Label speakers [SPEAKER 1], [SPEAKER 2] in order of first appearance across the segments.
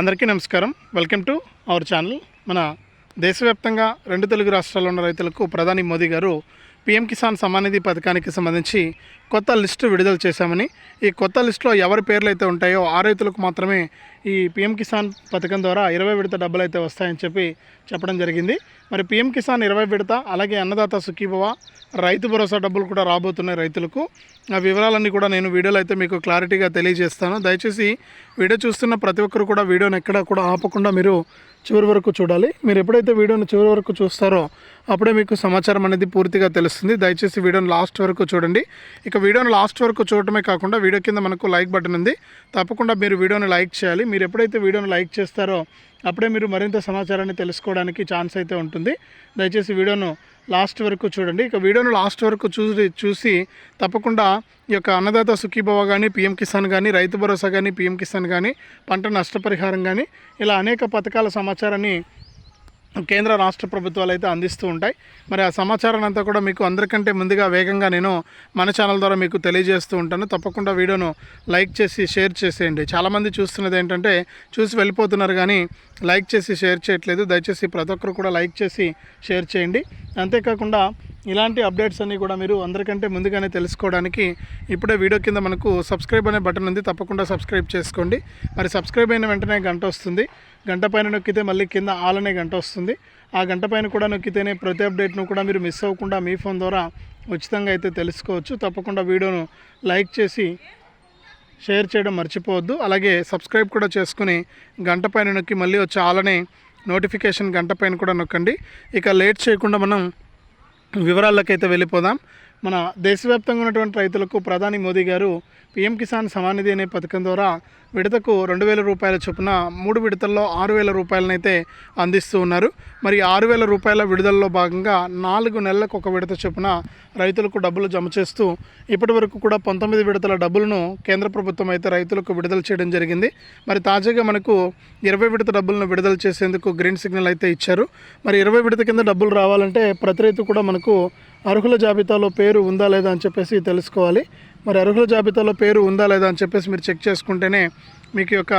[SPEAKER 1] అందరికీ నమస్కారం. Welcome to our channel మన దేశవ్యాప్తంగా రెండు తెలుగు రాష్ట్రాల్లో ఉన్న రైతులకు ప్రధాని మోదీ గారు పీఎం కిసాన్ సమానిధి పథకానికి సంబంధించి కొత్త లిస్టు విడుదల చేశామని ఈ కొత్త లిస్టులో ఎవరి పేర్లు అయితే ఉంటాయో ఆ రైతులకు మాత్రమే ఈ పీఎం కిసాన్ పథకం ద్వారా ఇరవై విడత డబ్బులు అయితే వస్తాయని చెప్పి చెప్పడం జరిగింది. మరి పీఎం కిసాన్ ఇరవై విడత అలాగే అన్నదాత సుఖీభవ రైతు భరోసా డబ్బులు కూడా రాబోతున్నాయి రైతులకు. ఆ వివరాలన్నీ కూడా నేను వీడియోలో అయితే మీకు క్లారిటీగా తెలియజేస్తాను. దయచేసి వీడియో చూస్తున్న ప్రతి ఒక్కరు కూడా వీడియోని ఎక్కడ కూడా ఆపకుండా మీరు చివరి వరకు చూడాలి. మీరు ఎప్పుడైతే వీడియోని చివరి వరకు చూస్తారో అప్పుడే మీకు సమాచారం అనేది పూర్తిగా తెలుస్తుంది. దయచేసి వీడియోని లాస్ట్ వరకు చూడండి. ఇక వీడియోని లాస్ట్ వరకు చూడటమే కాకుండా వీడియో కింద మనకు లైక్ బటన్ ఉంది. తప్పకుండా మీరు వీడియోని లైక్ చేయాలి. మీరు ఎప్పుడైతే వీడియోని లైక్ చేస్తారో అప్పుడే మీరు మరింత సమాచారాన్ని తెలుసుకోవడానికి ఛాన్స్ అయితే ఉంటుంది. దయచేసి వీడియోను లాస్ట్ వరకు చూడండి. ఇక వీడియోను లాస్ట్ వరకు చూసి చూసి తప్పకుండా ఈ యొక్క అన్నదాత సుఖీభవ కానీ పీఎం కిసాన్ కానీ రైతు భరోసా కానీ పీఎం కిసాన్ కానీ పంట నష్టపరిహారం కానీ ఇలా అనేక పథకాల సమాచారాన్ని కేంద్ర రాష్ట్ర ప్రభుత్వాలు అయితే అందిస్తూ ఉంటాయి. మరి ఆ సమాచారాన్ని అంతా కూడా మీకు అందరికంటే ముందుగా వేగంగా నేను మన ఛానల్ ద్వారా మీకు తెలియజేస్తూ ఉంటాను. తప్పకుండా వీడియోను లైక్ చేసి షేర్ చేసేయండి. చాలామంది చూస్తున్నది ఏంటంటే చూసి వెళ్ళిపోతున్నారు కానీ లైక్ చేసి షేర్ చేయట్లేదు. దయచేసి ప్రతి ఒక్కరు కూడా లైక్ చేసి షేర్ చేయండి. అంతేకాకుండా ఇలాంటి అప్డేట్స్ అన్నీ కూడా మీరు అందరికంటే ముందుగానే తెలుసుకోవడానికి ఇప్పుడే వీడియో కింద మనకు సబ్స్క్రైబ్ అనే బటన్ ఉంది. తప్పకుండా సబ్స్క్రైబ్ చేసుకోండి. మరి సబ్స్క్రైబ్ అయిన వెంటనే గంట వస్తుంది. గంట పైన నొక్కితే మళ్ళీ కింద ఆల్ అనే గంట వస్తుంది. ఆ గంట పైన కూడా నొక్కితేనే ప్రతి అప్డేట్ను కూడా మీరు మిస్ అవ్వకుండా మీ ఫోన్ ద్వారా ఉచితంగా అయితే తెలుసుకోవచ్చు. తప్పకుండా వీడియోను లైక్ చేసి షేర్ చేయడం మర్చిపోవద్దు. అలాగే సబ్స్క్రైబ్ కూడా చేసుకుని గంట పైన నొక్కి మళ్ళీ వచ్చే ఆలనే నోటిఫికేషన్ గంట పైన కూడా నొక్కండి. ఇక లేట్ చేయకుండా మనం వివరాలకైతే వెళ్ళిపోదాం. మన దేశవ్యాప్తంగా ఉన్నటువంటి రైతులకు ప్రధాని మోదీ గారు పీఎం కిసాన్ సమానిధి అనే పథకం ద్వారా విడతకు రెండు వేల రూపాయల చొప్పున మూడు విడతల్లో ఆరు వేల రూపాయలనైతే అందిస్తూ ఉన్నారు. మరి ఆరు వేల రూపాయల విడుదలలో భాగంగా నాలుగు నెలలకు ఒక విడత చొప్పున రైతులకు డబ్బులు జమ చేస్తూ ఇప్పటి వరకు కూడా పంతొమ్మిది విడతల డబ్బులను కేంద్ర ప్రభుత్వం అయితే రైతులకు విడుదల చేయడం జరిగింది. మరి తాజాగా మనకు ఇరవై విడత డబ్బులను విడుదల చేసేందుకు గ్రీన్ సిగ్నల్ అయితే ఇచ్చారు. మరి ఇరవై విడత కింద డబ్బులు రావాలంటే ప్రతి రైతు కూడా మనకు అర్హుల జాబితాలో పేరు ఉందా లేదా అని చెప్పేసి తెలుసుకోవాలి. మరి అర్హుల జాబితాలో పేరు ఉందా లేదా అని చెప్పేసి మీరు చెక్ చేసుకుంటేనే మీకు యొక్క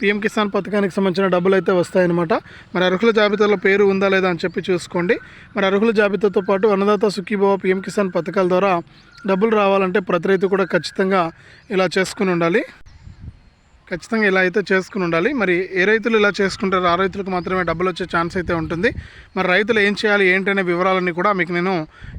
[SPEAKER 1] పిఎం కిసాన్ పథకానికి సంబంధించిన డబ్బులు అయితే వస్తాయన్నమాట. మరి అర్హుల జాబితాలో పేరు ఉందా లేదా అని చెప్పి చూసుకోండి. మరి అర్హుల జాబితాతో పాటు అన్నదాత సుఖీభావ పిఎం కిసాన్ పథకాల ద్వారా డబ్బులు రావాలంటే ప్రతి రైతు కూడా ఖచ్చితంగా ఇలా చేసుకుని ఉండాలి. ఖచ్చితంగా ఇలా అయితే చేసుకుని ఉండాలి. మరి ఏ రైతులు ఇలా చేసుకుంటారో ఆ రైతులకు మాత్రమే డబ్బులు వచ్చే ఛాన్స్ అయితే ఉంటుంది. మరి రైతులు ఏం చేయాలి ఏంటనే వివరాలన్నీ కూడా మీకు నేను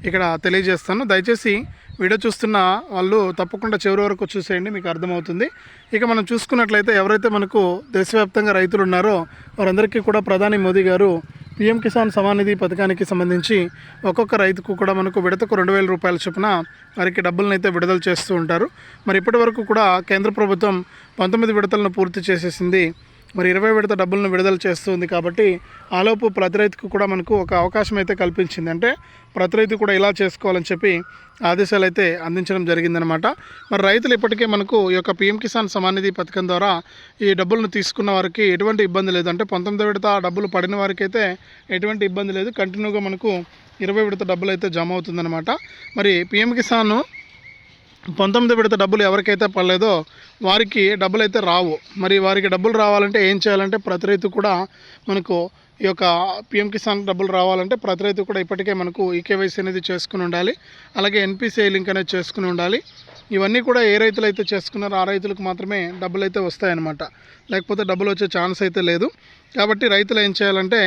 [SPEAKER 1] ఇక్కడ తెలియజేస్తాను. దయచేసి వీడియో చూస్తున్న వాళ్ళు తప్పకుండా చివరి వరకు చూసేయండి మీకు అర్థమవుతుంది. ఇక మనం చూసుకున్నట్లయితే ఎవరైతే మనకు దేశవ్యాప్తంగా రైతులు ఉన్నారో వారందరికీ కూడా ప్రధాని మోదీ గారు పీఎం కిసాన్ సమానిధి పథకానికి సంబంధించి ఒక్కొక్క రైతుకు కూడా మనకు విడతకు రెండు వేల రూపాయల చొప్పున వారికి డబ్బులను అయితే విడుదల చేస్తూ ఉంటారు. మరి ఇప్పటి వరకు కూడా కేంద్ర ప్రభుత్వం పంతొమ్మిది విడతలను పూర్తి చేసేసింది మరి ఇరవై విడత డబ్బులను విడుదల చేస్తుంది కాబట్టి ఆలోపు ప్రతి రైతుకు కూడా మనకు ఒక అవకాశం అయితే కల్పించింది. అంటే ప్రతి రైతు కూడా ఇలా చేసుకోవాలని చెప్పి ఆదేశాలు అయితే అందించడం జరిగిందనమాట మరి రైతులు ఇప్పటికే మనకు ఈ యొక్క పిఎం కిసాన్ సమానిధి పథకం ద్వారా ఈ డబ్బులను తీసుకున్న వారికి ఎటువంటి ఇబ్బంది లేదు. అంటే పంతొమ్మిది విడత డబ్బులు పడిన వారికి అయితే ఎటువంటి ఇబ్బంది లేదు. కంటిన్యూగా మనకు ఇరవై విడత డబ్బులు అయితే జమ అవుతుందన్నమాట. మరి పిఎం కిసాన్ పంతొమ్మిది విడత డబ్బులు ఎవరికైతే పడలేదో వారికి డబ్బులు అయితే రావు. మరి వారికి డబ్బులు రావాలంటే ఏం చేయాలంటే ప్రతి రైతు కూడా మనకు ఈ యొక్క పిఎం కిసాన్ డబ్బులు రావాలంటే ప్రతి రైతు కూడా ఇప్పటికే మనకు ఈకేవైసీ అనేది చేసుకుని ఉండాలి. అలాగే ఎన్పిసిఐ లింక్ అనేది చేసుకుని ఉండాలి. ఇవన్నీ కూడా ఏ రైతులు అయితే చేసుకున్నారో ఆ రైతులకు మాత్రమే డబ్బులు అయితే వస్తాయన్నమాట. లేకపోతే డబ్బులు వచ్చే ఛాన్స్ అయితే లేదు. కాబట్టి రైతులు ఏం చేయాలంటే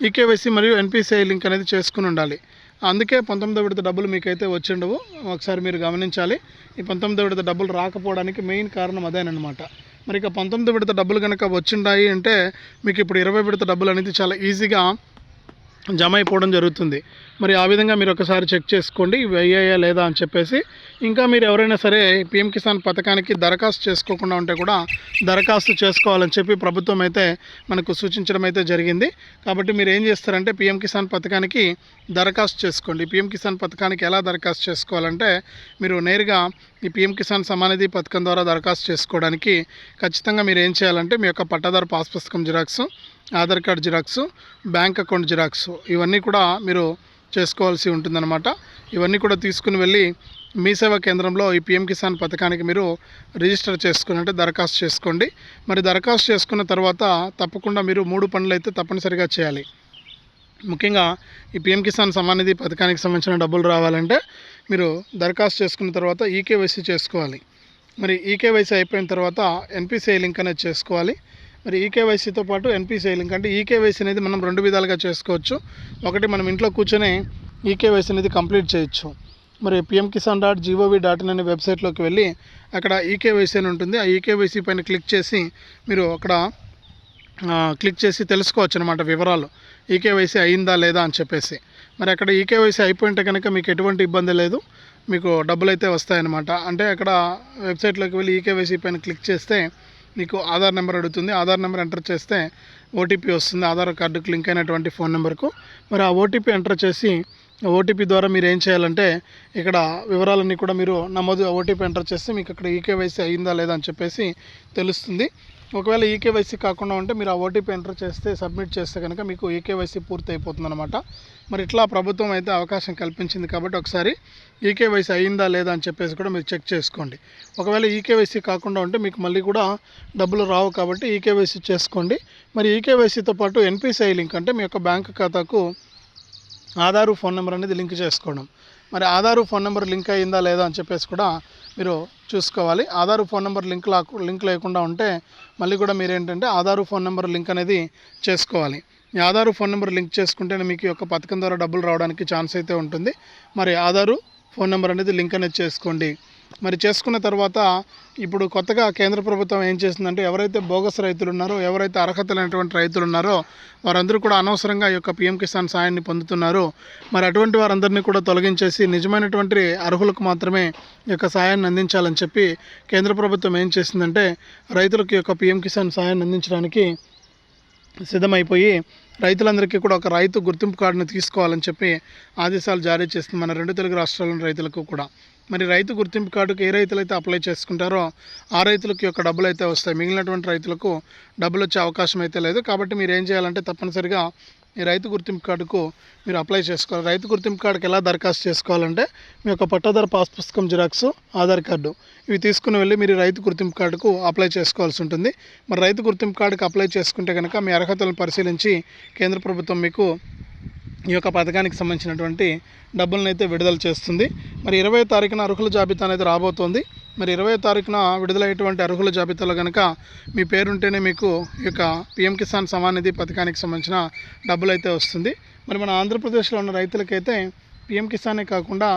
[SPEAKER 1] ఈకేవైసీ మరియు ఎన్పిసిఐ లింక్ అనేది చేసుకుని ఉండాలి. అందుకే పంతొమ్మిదో విడత డబ్బులు మీకైతే వచ్చిండవు. ఒకసారి మీరు గమనించాలి. ఈ పంతొమ్మిదో విడత డబ్బులు రాకపోవడానికి మెయిన్ కారణం అదేనమాట మరి ఇక పంతొమ్మిది విడత డబ్బులు కనుక వచ్చిండాయి అంటే మీకు ఇప్పుడు ఇరవై విడత డబ్బులు అనేది చాలా ఈజీగా జమ అయిపోవడం జరుగుతుంది. మరి ఆ విధంగా మీరు ఒకసారి చెక్ చేసుకోండి ఇవి అయ్యాయా లేదా అని చెప్పేసి. ఇంకా మీరు ఎవరైనా సరే పిఎం కిసాన్ పథకానికి దరఖాస్తు చేసుకోకుండా ఉంటే కూడా దరఖాస్తు చేసుకోవాలని చెప్పి ప్రభుత్వం అయితే మనకు సూచించడం అయితే జరిగింది. కాబట్టి మీరు ఏం చేస్తారంటే పిఎం కిసాన్ పథకానికి దరఖాస్తు చేసుకోండి. పిఎం కిసాన్ పథకానికి ఎలా దరఖాస్తు చేసుకోవాలంటే మీరు నేరుగా ఈ పిఎం కిసాన్ సమానిధి పథకం ద్వారా దరఖాస్తు చేసుకోవడానికి ఖచ్చితంగా మీరు ఏం చేయాలంటే మీ యొక్క పట్టాదారు పాస్ పుస్తకం xerox Aadhaar card xerox bank account xerox ఇవన్నీ కూడా మీరు చేసుకోవాల్సి ఉంటుందన్నమాట. ఇవన్నీ కూడా తీసుకుని వెళ్ళి మీ సేవా కేంద్రంలో ఈ పిఎం కిసాన్ పథకానికి మీరు రిజిస్టర్ చేసుకుని అంటే దరఖాస్తు చేసుకోండి. మరి దరఖాస్తు చేసుకున్న తర్వాత తప్పకుండా మీరు మూడు పనులు అయితే తప్పనిసరిగా చేయాలి. ముఖ్యంగా ఈ పిఎం కిసాన్ సమానిధి పథకానికి సంబంధించిన డబ్బులు రావాలంటే మీరు దరఖాస్తు చేసుకున్న తర్వాత ఈకేవైసీ చేసుకోవాలి. మరి ఈకేవైసీ అయిపోయిన తర్వాత ఎన్పిసిఐ లింక్ అనేది చేసుకోవాలి. మరి ఈకేవైసీతో పాటు ఎన్పిసిఐ లింక్ అంటే ఈకేవైసీ అనేది మనం రెండు విధాలుగా చేసుకోవచ్చు. ఒకటి మనం ఇంట్లో కూర్చొని ఈకేవైసీ అనేది కంప్లీట్ చేయొచ్చు. మరి PM Kisan dot G O V dot in అనే వెబ్సైట్లోకి వెళ్ళి అక్కడ ఈకేవైసీ అని ఉంటుంది. ఆ ఈకేవైసీ పైన క్లిక్ చేసి మీరు అక్కడ క్లిక్ చేసి తెలుసుకోవచ్చు అనమాట వివరాలు. ఈకేవైసీ అయిందా లేదా అని చెప్పేసి. మరి అక్కడ ఈకేవైసీ అయిపోయింటే కనుక మీకు ఎటువంటి ఇబ్బంది లేదు. మీకు డబ్బులు అయితే వస్తాయన్నమాట. అంటే అక్కడ వెబ్సైట్లోకి వెళ్ళి ఈకేవైసీ పైన క్లిక్ చేస్తే మీకు ఆధార్ నెంబర్ అడుగుతుంది. ఆధార్ నెంబర్ ఎంటర్ చేస్తే ఓటీపీ వస్తుంది. ఆధార్ కార్డుకు లింక్ అయినటువంటి ఫోన్ నెంబర్కు. మరి ఆ ఓటీపీ ఎంటర్ చేసి ఓటీపీ ద్వారా మీరు ఏం చేయాలంటే ఇక్కడ వివరాలన్నీ కూడా మీరు నమోదు ఓటీపీ ఎంటర్ చేస్తే మీకు అక్కడ ఈకేవైసీ అయిందా లేదా అని చెప్పేసి తెలుస్తుంది. ఒకవేళ ఈకేవైసీ కాకుండా ఉంటే మీరు ఆ ఓటీపీ ఎంటర్ చేస్తే సబ్మిట్ చేస్తే కనుక మీకు ఈకేవైసీ పూర్తి అయిపోతుంది అనమాట మరి ఇట్లా ప్రభుత్వం అయితే అవకాశం కల్పించింది కాబట్టి ఒకసారి ఈకేవైసీ అయిందా లేదా అని చెప్పేసి కూడా మీరు చెక్ చేసుకోండి. ఒకవేళ ఈకేవైసీ కాకుండా ఉంటే మీకు మళ్ళీ కూడా డబ్బులు రావు కాబట్టి ఈకేవైసీ చేసుకోండి. మరి ఈకేవైసీతో పాటు ఎన్పిసిఐ లింక్ అంటే మీ యొక్క బ్యాంక్ ఖాతాకు ఆధారు ఫోన్ నెంబర్ అనేది లింక్ చేసుకోవడం. మరి ఆధారు ఫోన్ నెంబర్ లింక్ అయిందా లేదా అని చెప్పేసి కూడా మీరు చూసుకోవాలి. ఆధారు ఫోన్ నెంబర్ లింక్ లా లింక్ లేకుండా ఉంటే మళ్ళీ కూడా మీరు ఏంటంటే ఆధారు ఫోన్ నెంబర్ లింక్ అనేది చేసుకోవాలి. మీ ఆధారు ఫోన్ నెంబర్ లింక్ చేసుకుంటేనే మీకు ఈ యొక్క పథకం ద్వారా డబ్బులు రావడానికి ఛాన్స్ అయితే ఉంటుంది. మరి ఆధారు ఫోన్ నెంబర్ అనేది లింక్ అనేది చేసుకోండి. మరి చేసుకున్న తర్వాత ఇప్పుడు కొత్తగా కేంద్ర ప్రభుత్వం ఏం చేసిందంటే ఎవరైతే బోగస్ రైతులు ఉన్నారో ఎవరైతే అర్హత లేనటువంటి రైతులు ఉన్నారో వారందరూ కూడా అనవసరంగా ఈ యొక్క పిఎం కిసాన్ సాయాన్ని పొందుతున్నారు. మరి అటువంటి వారందరినీ కూడా తొలగించేసి నిజమైనటువంటి అర్హులకు మాత్రమే ఈ యొక్క సాయాన్ని అందించాలని చెప్పి కేంద్ర ప్రభుత్వం ఏం చేసిందంటే రైతులకు ఈ యొక్క పిఎం కిసాన్ సాయాన్ని అందించడానికి సిద్ధమైపోయి రైతులందరికీ కూడా ఒక రైతు గుర్తింపు కార్డును తీసుకోవాలని చెప్పి ఆదేశాలు జారీ చేస్తుంది మన రెండు తెలుగు రాష్ట్రాల్లోని రైతులకు కూడా. మరి రైతు గుర్తింపు కార్డుకు ఏ రైతులు అయితే అప్లై చేసుకుంటారో ఆ రైతులకి యొక్క డబ్బులు అయితే వస్తాయి. మిగిలినటువంటి రైతులకు డబ్బులు వచ్చే అవకాశం అయితే లేదు. కాబట్టి మీరు ఏం చేయాలంటే తప్పనిసరిగా ఈ రైతు గుర్తింపు కార్డుకు మీరు అప్లై చేసుకోవాలి. రైతు గుర్తింపు కార్డుకి ఎలా దరఖాస్తు చేసుకోవాలంటే మీ యొక్క పట్టాదారు పాస్ పుస్తకం జిరాక్స్ ఆధార్ కార్డు ఇవి తీసుకుని వెళ్ళి మీరు రైతు గుర్తింపు కార్డుకు అప్లై చేసుకోవాల్సి ఉంటుంది. మరి రైతు గుర్తింపు కార్డుకు అప్లై చేసుకుంటే కనుక మీ అర్హతలను పరిశీలించి కేంద్ర ప్రభుత్వం మీకు ఈ యొక్క పథకానికి సంబంధించినటువంటి డబ్బులను అయితే విడుదల చేస్తుంది. మరి ఇరవై తారీఖున అర్హుల జాబితా అనేది రాబోతోంది. మరి ఇరవై తారీఖున విడుదలయ్యేటువంటి అర్హుల జాబితాలో కనుక మీ పేరుంటేనే మీకు ఈ యొక్క పిఎం కిసాన్ సమాన్ నిధి పథకానికి సంబంధించిన డబ్బులు అయితే వస్తుంది. మరి మన ఆంధ్రప్రదేశ్లో ఉన్న రైతులకైతే పిఎం కిసానే కాకుండా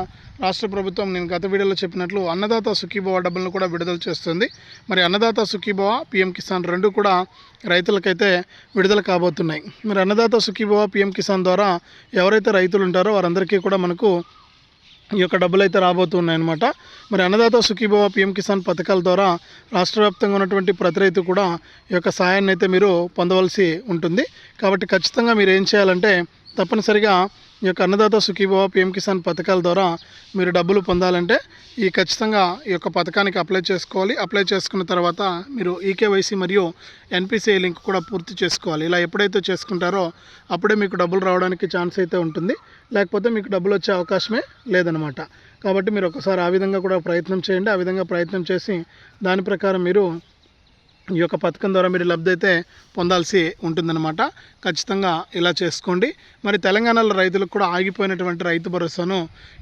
[SPEAKER 1] రాష్ట్ర ప్రభుత్వం నేను గత వీడియోలో చెప్పినట్లు అన్నదాత సుఖీభవ డబ్బులను కూడా విడుదల చేస్తుంది. మరి అన్నదాత సుఖీభవ పిఎం కిసాన్ రెండు కూడా రైతులకైతే విడుదల కాబోతున్నాయి. మరి అన్నదాత సుఖీభవ పిఎం కిసాన్ ద్వారా ఎవరైతే రైతులు ఉంటారో వారందరికీ కూడా మనకు ఈ యొక్క డబ్బులు అయితే రాబోతున్నాయన్నమాట. మరి అన్నదాత సుఖీభవ పిఎం కిసాన్ పథకాల ద్వారా రాష్ట్ర వ్యాప్తంగా ఉన్నటువంటి ప్రతి రైతు కూడా ఈ యొక్క సాయాన్ని అయితే మీరు పొందవలసి ఉంటుంది. కాబట్టి ఖచ్చితంగా మీరు ఏం చేయాలంటే తప్పనిసరిగా ఈ యొక్క అన్నదాత సుఖీభవ పిఎం కిసాన్ పథకాల ద్వారా మీరు డబ్బులు పొందాలంటే ఈ ఖచ్చితంగా ఈ యొక్క పథకానికి అప్లై చేసుకోవాలి. అప్లై చేసుకున్న తర్వాత మీరు ఈకేవైసీ మరియు ఎన్పిసిఐ లింక్ కూడా పూర్తి చేసుకోవాలి. ఇలా ఎప్పుడైతే చేసుకుంటారో అప్పుడే మీకు డబ్బులు రావడానికి ఛాన్స్ అయితే ఉంటుంది. లేకపోతే మీకు డబ్బులు వచ్చే అవకాశమే లేదనమాట. కాబట్టి మీరు ఒకసారి ఆ విధంగా కూడా ప్రయత్నం చేయండి. ఆ విధంగా ప్రయత్నం చేసి దాని ప్రకారం మీరు ఈ యొక్క పథకం ద్వారా మీరు లబ్ధి అయితే పొందాల్సి ఉంటుందన్నమాట. ఖచ్చితంగా ఇలా చేసుకోండి. మరి తెలంగాణలో రైతులకు కూడా ఆగిపోయినటువంటి రైతు భరోసాను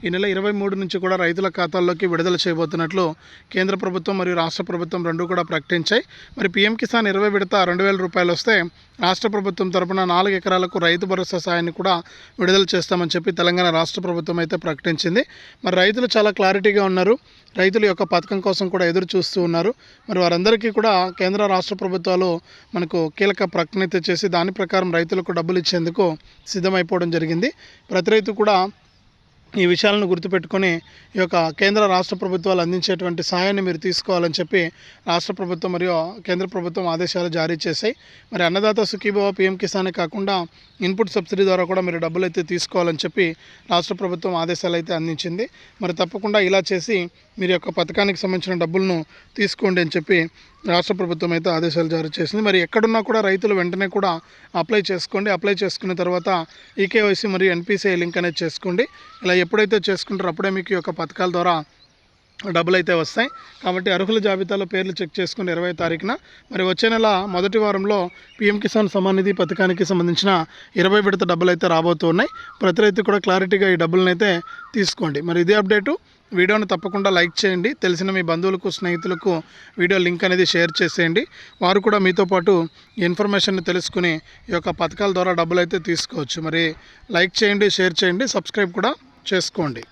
[SPEAKER 1] ఈ నెల ఇరవై మూడు నుంచి కూడా రైతుల ఖాతాల్లోకి విడుదల చేయబోతున్నట్లు కేంద్ర ప్రభుత్వం మరియు రాష్ట్ర ప్రభుత్వం రెండు కూడా ప్రకటించాయి. మరి పీఎం కిసాన్ ఇరవై విడత రెండు వేల రూపాయలు వస్తే రాష్ట్ర ప్రభుత్వం తరపున నాలుగు ఎకరాలకు రైతు భరోసా సాయాన్ని కూడా విడుదల చేస్తామని చెప్పి తెలంగాణ రాష్ట్ర ప్రభుత్వం అయితే ప్రకటించింది. మరి రైతులు చాలా క్లారిటీగా ఉన్నారు. రైతుల యొక్క పథకం కోసం కూడా ఎదురు చూస్తూ ఉన్నారు. మరి వారందరికీ కూడా కేంద్ర రాష్ట్ర ప్రభుత్వాలు మనకు కీలక ప్రకటన అయితే చేసి దాని ప్రకారం రైతులకు డబ్బులు ఇచ్చేందుకు సిద్ధమైపోవడం జరిగింది. ప్రతి రైతు కూడా ఈ విషయాలను గుర్తుపెట్టుకొని ఈ యొక్క కేంద్ర రాష్ట్ర ప్రభుత్వాలు అందించేటువంటి సహాయాన్ని మీరు తీసుకోవాలని చెప్పి రాష్ట్ర ప్రభుత్వం మరియు కేంద్ర ప్రభుత్వం ఆదేశాలు జారీ చేశాయి. మరి అన్నదాత సుఖీభవ పిఎం కిసానే కాకుండా ఇన్పుట్ సబ్సిడీ ద్వారా కూడా మీరు డబ్బులు అయితే తీసుకోవాలని చెప్పి రాష్ట్ర ప్రభుత్వం ఆదేశాలు అయితే అందించింది. మరి తప్పకుండా ఇలా చేసి మీరు యొక్క పథకానికి సంబంధించిన డబ్బులను తీసుకోండి అని చెప్పి రాష్ట్ర ప్రభుత్వం అయితే ఆదేశాలు జారీ చేసింది. మరి ఎక్కడున్నా కూడా రైతులు వెంటనే కూడా అప్లై చేసుకోండి. అప్లై చేసుకున్న తర్వాత ఈకేవైసీ మరియు ఎన్పిసిఐ లింక్ అనేది చేసుకోండి. ఇలా ఎప్పుడైతే చేసుకుంటారో అప్పుడే మీకు ఈ యొక్క పథకాల ద్వారా డబ్బులు అయితే వస్తాయి. కాబట్టి అర్హుల జాబితాలో పేర్లు చెక్ చేసుకుని ఇరవై తారీఖున మరి వచ్చే నెల మొదటి వారంలో పీఎం కిసాన్ సమ్మాన్ నిధి పథకానికి సంబంధించిన ఇరవై విడత డబ్బులు అయితే రాబోతున్నాయి ప్రతి రైతు కూడా క్లారిటీగా ఈ డబ్బులను అయితే తీసుకోండి. మరి ఇదే అప్డేటు. వీడియోను తప్పకుండా లైక్ చేయండి. తెలిసిన మీ బంధువులకు స్నేహితులకు వీడియో లింక్ అనేది షేర్ చేసేయండి. వారు కూడా మీతో పాటు ఇన్ఫర్మేషన్ తెలుసుకుని ఈ యొక్క పథకాల ద్వారా డబ్బులు అయితే తీసుకోవచ్చు. మరి లైక్ చేయండి షేర్ చేయండి. సబ్స్క్రైబ్ కూడా చేసుకోండి.